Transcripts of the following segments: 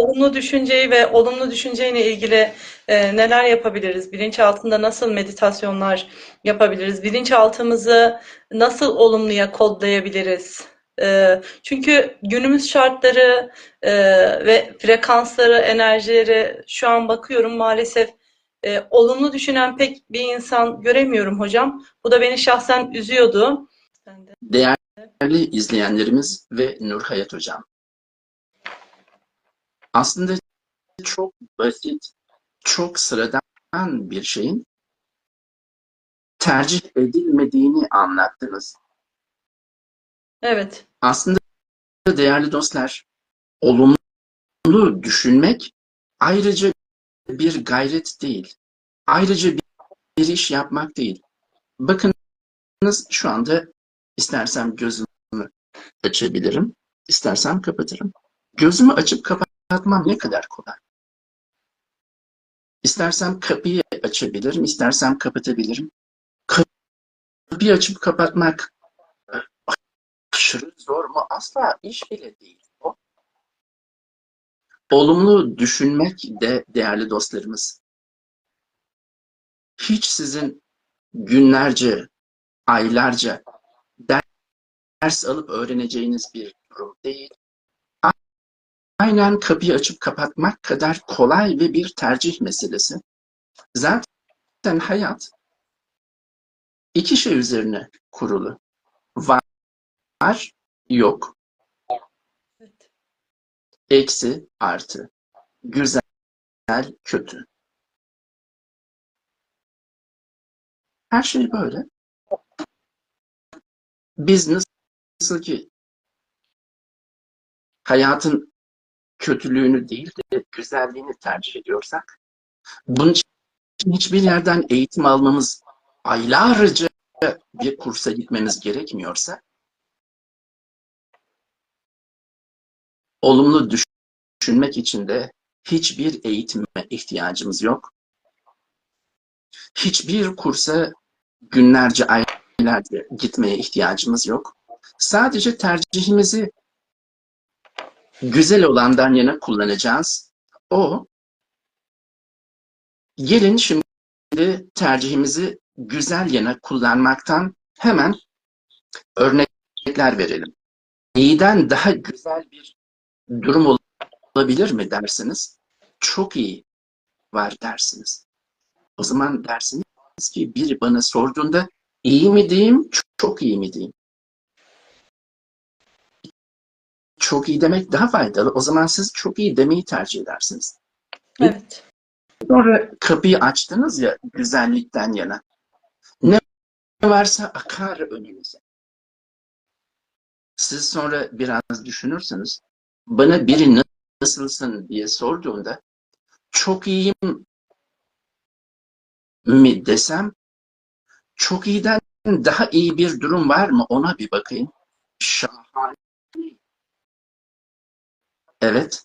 olumlu düşünceyi ve olumlu düşünceyle ilgili e, neler yapabiliriz? Bilinçaltında nasıl meditasyonlar yapabiliriz? Bilinçaltımızı nasıl olumluya kodlayabiliriz? E, çünkü günümüz şartları e, ve frekansları, enerjileri şu an bakıyorum maalesef e, olumlu düşünen pek bir insan göremiyorum hocam. Bu da beni şahsen üzüyordu. Değerli izleyenlerimiz ve Nur Hayat Hocam. Aslında çok basit, çok sıradan bir şeyin tercih edilmediğini anlattınız. Evet. Aslında değerli dostlar, olumlu düşünmek ayrıca bir gayret değil. Ayrıca bir, iş yapmak değil. Bakınız şu anda istersem gözümü açabilirim, istersem kapatırım. Gözümü açıp kapatmam ne kadar kolay. İstersem kapıyı açabilirim, istersem kapatabilirim. Kapıyı açıp kapatmak aşırı zor mu? Asla iş bile değil. O. Olumlu düşünmek de değerli dostlarımız. Hiç sizin günlerce, aylarca ders alıp öğreneceğiniz bir durum değil. Aynen kapıyı açıp kapatmak kadar kolay ve bir tercih meselesi. Zaten hayat iki şey üzerine kurulu. Var, yok. Eksi, artı. Güzel, kötü. Her şey böyle. Biz nasıl ki hayatın kötülüğünü değil de güzelliğini tercih ediyorsak, bunun için hiçbir yerden eğitim almamız, aylarca bir kursa gitmemiz gerekmiyorsa, olumlu düşünmek için de hiçbir eğitime ihtiyacımız yok. Hiçbir kursa günlerce, aylarca gitmeye ihtiyacımız yok. Sadece tercihimizi güzel olandan yana kullanacağız. O gelin şimdi tercihimizi güzel yana kullanmaktan hemen örnekler verelim. İyiden daha güzel bir durum olabilir mi dersiniz? Çok iyi var dersiniz. O zaman dersiniz ki biri bana sorduğunda iyi mi diyeyim, çok iyi mi diyeyim? Çok iyi demek daha faydalı. O zaman siz çok iyi demeyi tercih edersiniz. Evet. Sonra kapıyı açtınız ya güzellikten yana. Ne varsa akar önünüze. Siz sonra biraz düşünürsünüz. Bana biri nasılsın diye sorduğunda çok iyiyim mi desem çok iyiden daha iyi bir durum var mı ona bir bakayım. Şahane. Evet.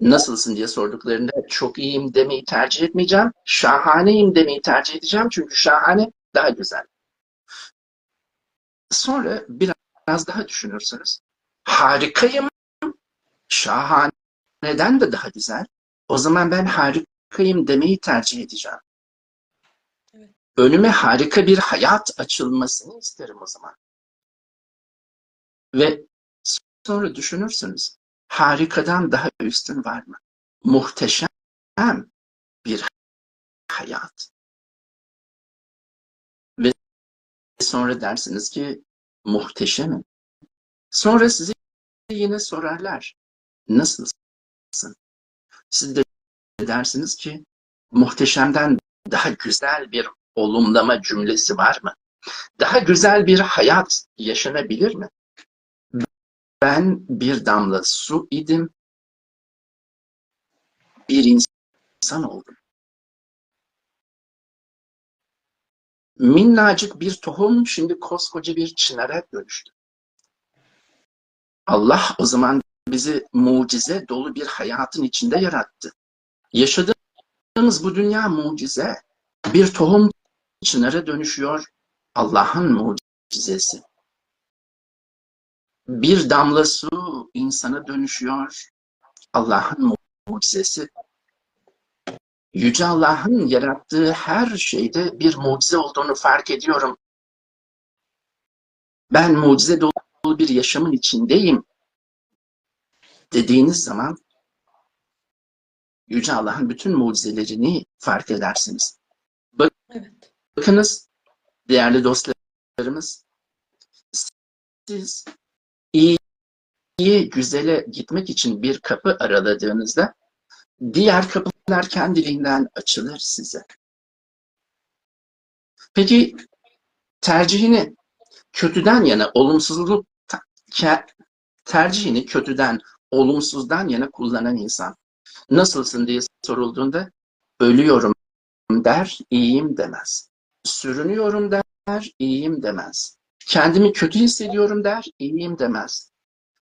Nasılsın diye sorduklarında çok iyiyim demeyi tercih etmeyeceğim. Şahaneyim demeyi tercih edeceğim. Çünkü şahane daha güzel. Sonra biraz daha düşünürsünüz. Harikayım. Şahaneden de daha güzel. O zaman ben harikayım demeyi tercih edeceğim. Evet. Önüme harika bir hayat açılmasını isterim o zaman. Ve sonra düşünürsünüz. Harikadan daha üstün var mı? Muhteşem bir hayat. Ve sonra dersiniz ki muhteşemim. Sonra size yine sorarlar. Nasılsın? Siz de dersiniz ki muhteşemden daha güzel bir olumlama cümlesi var mı? Daha güzel bir hayat yaşanabilir mi? Ben bir damla su idim, bir insan oldum. Minnacık bir tohum şimdi koskoca bir çınara dönüştü. Allah o zaman bizi mucize dolu bir hayatın içinde yarattı. Yaşadığımız bu dünya mucize. Bir tohum çınara dönüşüyor. Allah'ın mucizesi. Bir damla su insana dönüşüyor. Allah'ın mucizesi. Yüce Allah'ın yarattığı her şeyde bir mucize olduğunu fark ediyorum. Ben mucize dolu bir yaşamın içindeyim dediğiniz zaman Yüce Allah'ın bütün mucizelerini fark edersiniz. Evet. Bakınız değerli dostlarımız siz iyi, iyi güzele gitmek için bir kapı araladığınızda diğer kapılar kendiliğinden açılır size. Peki tercihini kötüden yana olumsuzluk tercihini kötüden olumsuzdan yana kullanan insan nasılsın diye sorulduğunda ölüyorum der, iyiyim demez. Sürünüyorum der, iyiyim demez. Kendimi kötü hissediyorum der, iyiyim demez.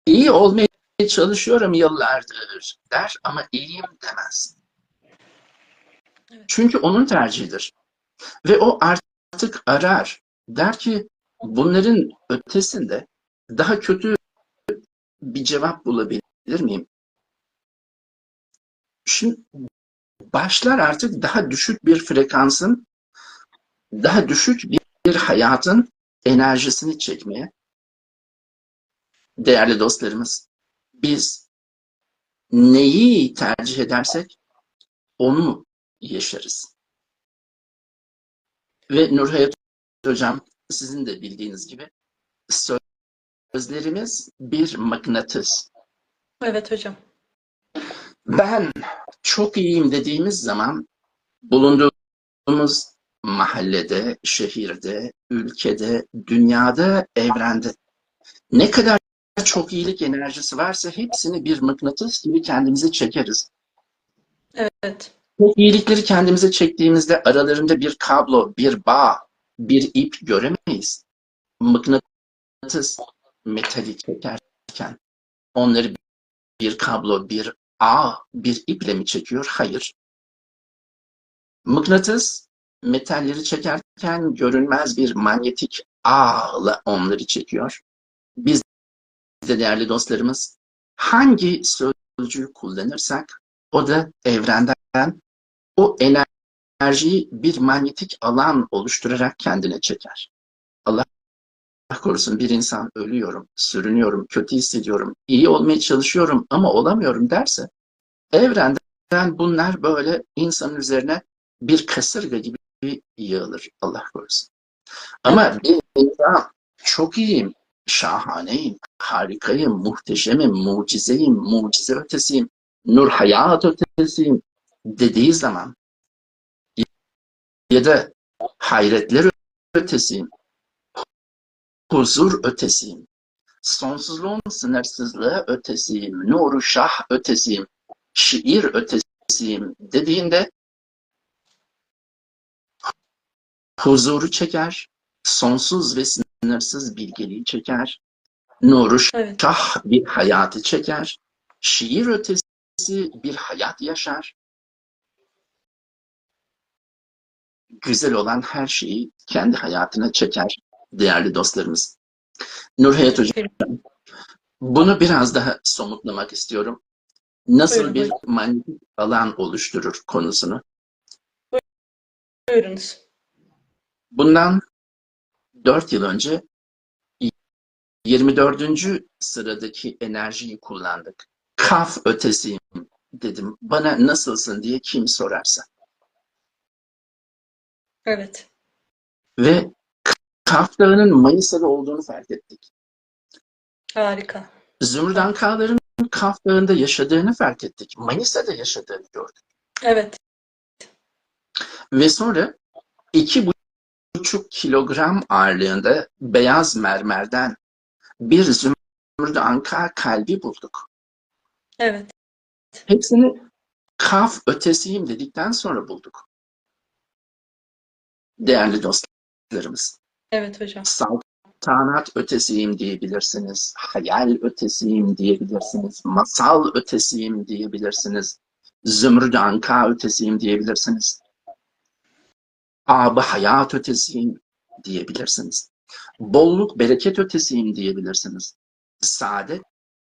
İyi olmaya çalışıyorum yıllardır der ama iyiyim demez. Evet. Çünkü onun tercihidir. Ve o artık arar. Der ki bunların ötesinde daha kötü bir cevap bulabilir miyim? Şimdi başlar artık daha düşük bir frekansın, daha düşük bir, bir hayatın enerjisini çekmeye. Değerli dostlarımız, biz neyi tercih edersek onu yaşarız. Ve Nurhayat Hocam sizin de bildiğiniz gibi sözlerimiz bir mıknatıs. Evet hocam. Ben çok iyiyim dediğimiz zaman bulunduğumuz mahallede, şehirde, ülkede, dünyada, evrende ne kadar çok iyilik enerjisi varsa hepsini bir mıknatıs gibi kendimize çekeriz. Evet. Bu iyilikleri kendimize çektiğimizde aralarında bir kablo, bir bağ, bir ip göremeyiz. Mıknatıs metali çekerken onları bir kablo, bir ağ, bir iple mi çekiyor? Hayır. Mıknatıs metalleri çekerken görünmez bir manyetik ağla onları çekiyor. Biz de değerli dostlarımız hangi sözcüğü kullanırsak o da evrenden o enerjiyi bir manyetik alan oluşturarak kendine çeker. Allah korusun bir insan ölüyorum, sürünüyorum, kötü hissediyorum, iyi olmaya çalışıyorum ama olamıyorum derse evrenden bunlar böyle insanın üzerine bir kasırga gibi yığılır Allah korusun. Ama bir insan çok iyiyim, şahaneyim, harikayım, muhteşemim, mucizeyim, mucize ötesiyim, nur hayat ötesiyim dediği zaman ya da hayretler ötesiyim, huzur ötesiyim, sonsuzluğun sınırsızlığı ötesiyim, nuru şah ötesiyim, şiir ötesiyim dediğinde huzuru çeker, sonsuz ve sınırsız bilgeliği çeker, nuru Evet. şah bir hayatı çeker, şiir ötesi bir hayat yaşar. Güzel olan her şeyi kendi hayatına çeker değerli dostlarımız. Nurhayat Hocam, bunu biraz daha somutlamak istiyorum. Nasıl Buyurun bir hocam. manyetik alan oluşturur konusunu. Buyurunuz. Bundan 4 yıl önce 24. sıradaki enerjiyi kullandık. Kaf ötesiyim dedim. Bana nasılsın diye kim sorarsa. Evet. Ve Kaf Dağı'nın Manisa'da olduğunu fark ettik. Harika. Zümrüt Ankaların Kaf Dağı'nda yaşadığını fark ettik. Manisa'da yaşadığını gördük. Evet. Ve sonra iki buçuk kilogram ağırlığında beyaz mermerden bir zümrüt anka kalbi bulduk. Evet. Hepsini kaf ötesiyim dedikten sonra bulduk. Değerli dostlarımız, Evet hocam. saltanat ötesiyim diyebilirsiniz, hayal ötesiyim diyebilirsiniz, masal ötesiyim diyebilirsiniz, zümrüt anka ötesiyim diyebilirsiniz, abı hayat ötesiyim diyebilirsiniz, bolluk bereket ötesiyim diyebilirsiniz, saadet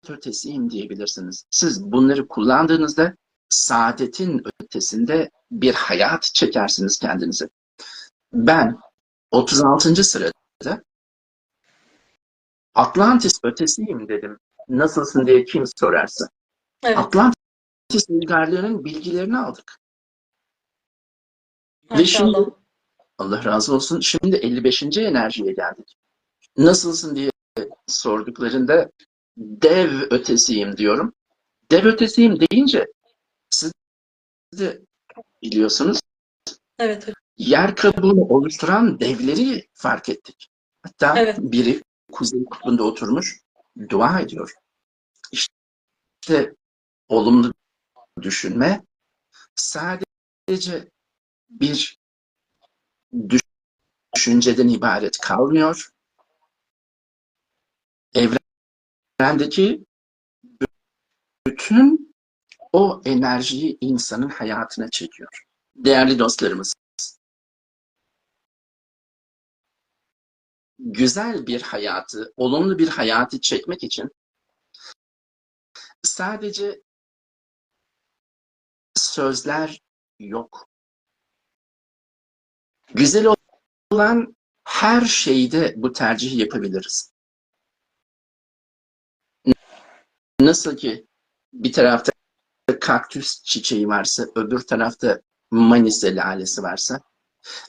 ötesiyim diyebilirsiniz. Siz bunları kullandığınızda saadetin ötesinde bir hayat çekersiniz kendinize. Ben 36. sırada Atlantis ötesiyim dedim. Nasılsın diye kim sorarsa. Evet. Atlantis uygarlığının bilgilerini aldık. Ve şimdi Maşallah. Allah razı olsun şimdi 55. enerjiye geldik. Nasılsın diye sorduklarında dev ötesiyim diyorum. Dev ötesiyim deyince siz de biliyorsunuz Evet hocam. yer kabuğunu oluşturan devleri fark ettik. Hatta Evet. biri kuzey kutbunda oturmuş dua ediyor. İşte olumlu düşünme sadece bir düşünceden ibaret kalmıyor. Evrendeki bütün o enerjiyi insanın hayatına çekiyor. Değerli dostlarımız, güzel bir hayatı, olumlu bir hayatı çekmek için sadece sözler yok. Güzel olan her şeyde bu tercihi yapabiliriz. Nasıl ki bir tarafta kaktüs çiçeği varsa, öbür tarafta Manisa lalesi varsa,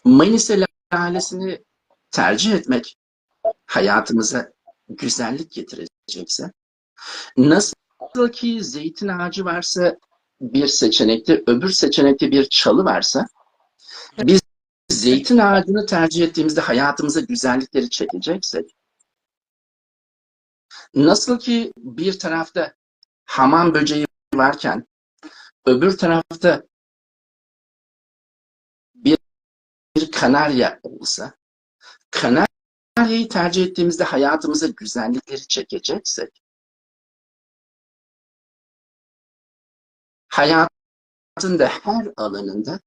Manisa lalesini tercih etmek hayatımıza güzellik getirecekse, nasıl ki zeytin ağacı varsa bir seçenekte, öbür seçenekte bir çalı varsa, biz zeytin ağacını tercih ettiğimizde hayatımıza güzellikleri çekeceksek, nasıl ki bir tarafta hamam böceği varken, öbür tarafta bir, bir kanarya olsa, kanaryayı tercih ettiğimizde hayatımıza güzellikleri çekeceksek, hayatın da her alanında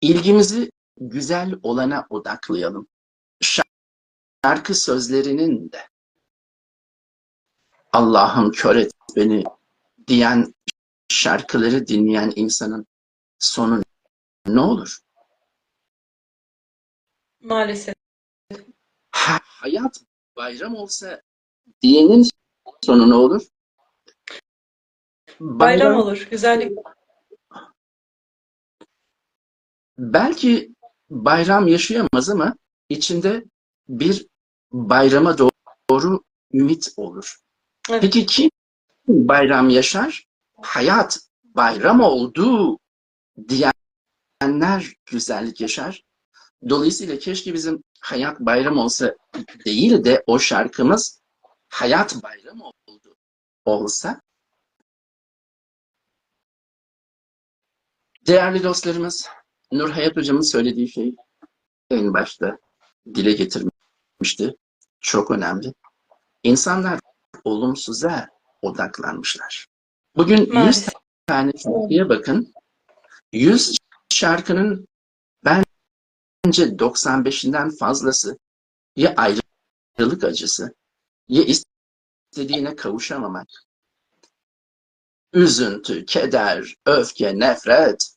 ilgimizi güzel olana odaklayalım. Şarkı sözlerinin de Allah'ım kör et beni diyen şarkıları dinleyen insanın sonu ne olur? Maalesef. Ha, hayat bayram olsa diyenin sonu ne olur? Bayram olur. Güzellik. belki bayram yaşayamaz ama içinde bir bayrama doğru ümit olur. Evet. Peki kim bayram yaşar? Hayat bayram oldu diyenler güzellik yaşar. Dolayısıyla keşke bizim hayat bayram olsa değil de o şarkımız hayat bayram oldu olsa. Değerli dostlarımız, Nur Hayat Hocam'ın söylediği şey en başta dile getirmişti. Çok önemli. İnsanlar olumsuza odaklanmışlar. Bugün 100 Maalesef. tane şarkıya bakın. 100 şarkının bence 95'inden fazlası ya ayrılık acısı ya istediğine kavuşamamak. Üzüntü, keder, öfke, nefret.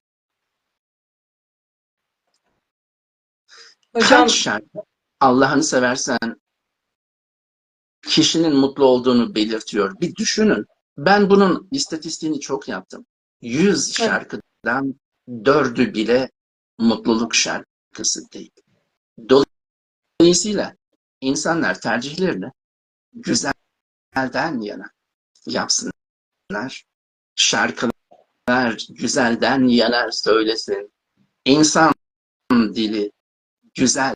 Hocam Kaç şarkı Allah'ını seversen kişinin mutlu olduğunu belirtiyor. Bir düşünün. Ben bunun istatistiğini çok yaptım. 100 Evet. şarkıdan dördü bile mutluluk şarkısı değil. Dolayısıyla insanlar tercihlerini güzelden yana yapsınlar. Şarkılar güzelden yana söylesin. İnsan dili güzel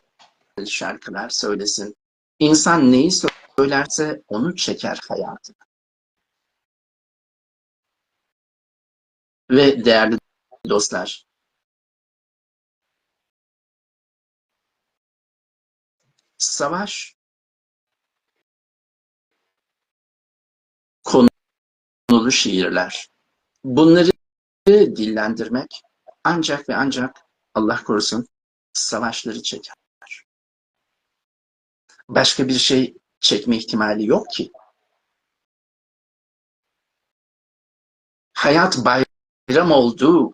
şarkılar söylesin. İnsan neyi söylerse onu çeker hayatına. Ve değerli dostlar, savaş konulu şiirler. Bunları dillendirmek ancak ve ancak Allah korusun savaşları çeker. Başka bir şey çekme ihtimali yok ki. Hayat bayram oldu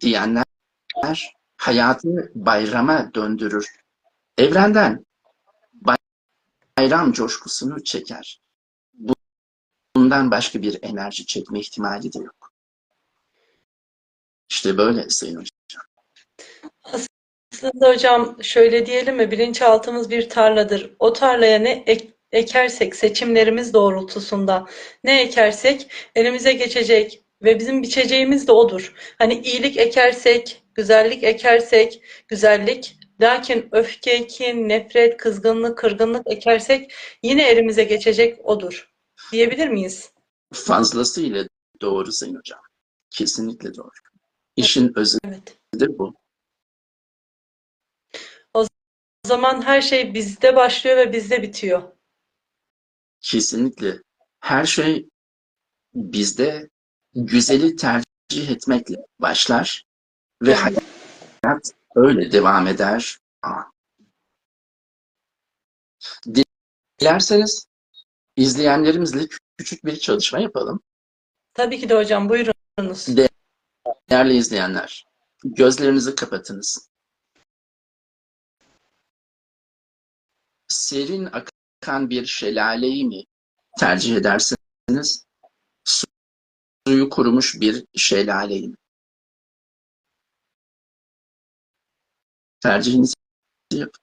diyenler hayatını bayrama döndürür. Evrenden bayram coşkusunu çeker. Bundan başka bir enerji çekme ihtimali de yok. İşte böyle Sayın Hocam. Aslında hocam şöyle diyelim mi? Bilinçaltımız bir tarladır. O tarlaya ne ek- ekersek seçimlerimiz doğrultusunda ne ekersek elimize geçecek ve bizim biçeceğimiz de odur. Hani iyilik ekersek, güzellik ekersek, güzellik. Lakin öfke, kin, nefret, kızgınlık, kırgınlık ekersek yine elimize geçecek odur. Diyebilir miyiz? Fazlasıyla doğru Sayın Hocam. Kesinlikle doğru. İşin özü Evet. de bu. Zaman her şey bizde başlıyor ve bizde bitiyor. Kesinlikle. Her şey bizde güzeli tercih etmekle başlar ve hayat öyle devam eder. Dilerseniz izleyenlerimizle küçük bir çalışma yapalım. Tabii ki de hocam buyurunuz. Değerli izleyenler, gözlerinizi kapatınız. Serin akan bir şelaleyi mi tercih edersiniz? Suyu kurumuş bir şelaleyi mi? Tercihinizi yapın.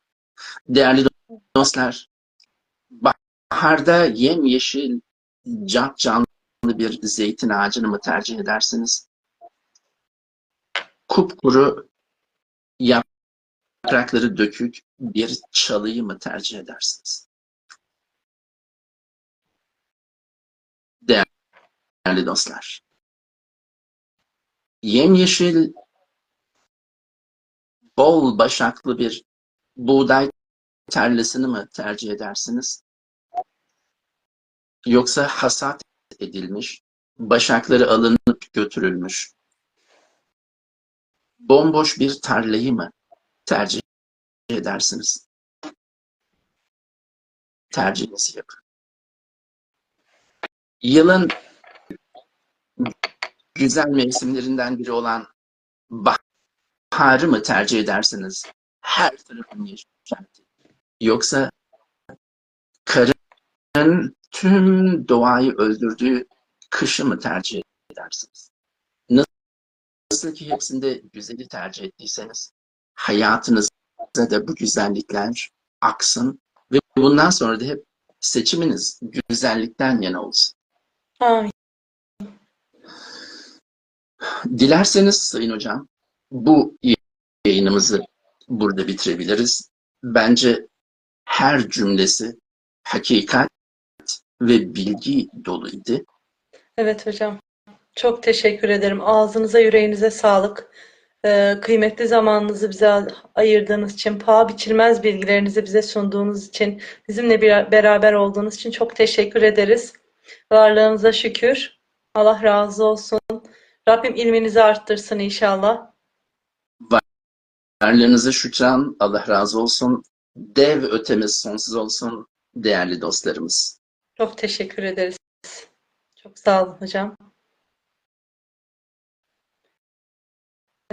Değerli dostlar, baharda yemyeşil, cap canlı bir zeytin ağacını mı tercih edersiniz? Kupkuru yaprakları dökük bir çalıyı mı tercih edersiniz? Değerli dostlar, yemyeşil, bol başaklı bir buğday tarlasını mı tercih edersiniz? Yoksa hasat edilmiş, başakları alınıp götürülmüş, bomboş bir tarlayı mı tercih edersiniz? Tercihinizi yapın. Yılın güzel mevsimlerinden biri olan baharı mı tercih edersiniz? Her tarafın yeşerdiği. Yoksa karın tüm doğayı öldürdüğü kışı mı tercih edersiniz? Nasıl ki hepsinde güzeli tercih ettiyseniz hayatınızda da bu güzellikler aksın ve bundan sonra da hep seçiminiz güzellikten yana olsun. Amin. Dilerseniz Sayın Hocam bu yayınımızı burada bitirebiliriz. Bence her cümlesi hakikat ve bilgi doluydu. Evet hocam. Çok teşekkür ederim. Ağzınıza, yüreğinize sağlık. Ee, kıymetli zamanınızı bize ayırdığınız için, paha biçilmez bilgilerinizi bize sunduğunuz için, bizimle bir, beraber olduğunuz için çok teşekkür ederiz. Varlığınıza şükür. Allah razı olsun. Rabbim ilminizi arttırsın inşallah. Varlığınıza şükran, Allah razı olsun. Dev ötemiz sonsuz olsun değerli dostlarımız. Çok teşekkür ederiz. Çok sağ olun hocam.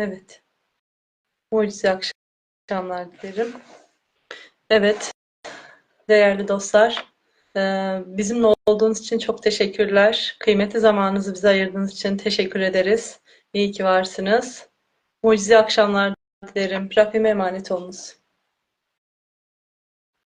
Evet. Mucize akşamlar dilerim. Evet. Değerli dostlar, e, bizimle olduğunuz için çok teşekkürler. Kıymetli zamanınızı bize ayırdığınız için teşekkür ederiz. İyi ki varsınız. Mucize akşamlar dilerim. Rabbime emanet olunuz.